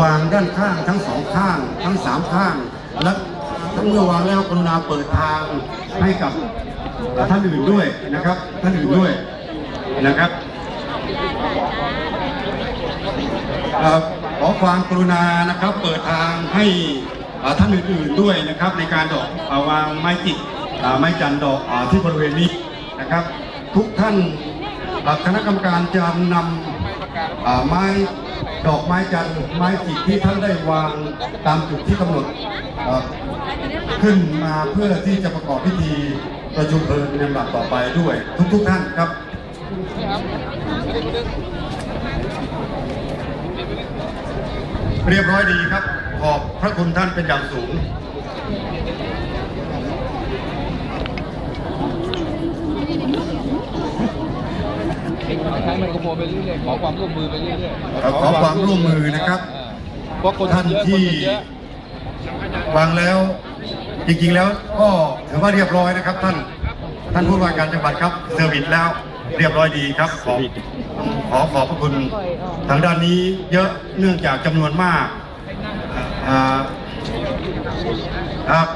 วางด้านข้างทั้งสองข้าง ทั้งสามข้าง และทั้งเมื่อวางแล้วกรุณาเปิดทางให้กับท่านอื่นด้วยนะครับ ท่านอื่นด้วยนะครับขอความกรุณานะครับ เปิดทางให้ท่านอื่นๆด้วยนะครับ ในการดอกเอ่อวางไม้จิกไม้จันทร์ดอกที่บริเวณนี้นะครับ ทุกท่านคณะกรรมการจะนำไม้ดอกไม้จันทร์ไม้จิกที่ท่านได้วางตามจุดที่กำหนดขึ้นมาเพื่อที่จะประกอบพิธีประชุมเพลิงในลำดับต่อไปด้วยทุกๆทท่านครับเรียบร้อยดีครับ ขอบพระคุณท่านเป็นอย่างสูง ใช้ไมโครโฟนไปเรื่อยๆขอความร่วมมือไปเรื่อยๆขอความร่วมมือนะครับเพราะคนท่านเยอะคนที่เยอะวางแล้วจริงๆแล้วก็ถือว่าเรียบร้อยนะครับ ท่านท่านผู้ว่าการจังหวัดครับเซอร์วิสแล้วเรียบร้อยดีครับขอขอขอบพระคุณทางด้านนี้เยอะเนื่องจากจำนวนมากอ่าครับ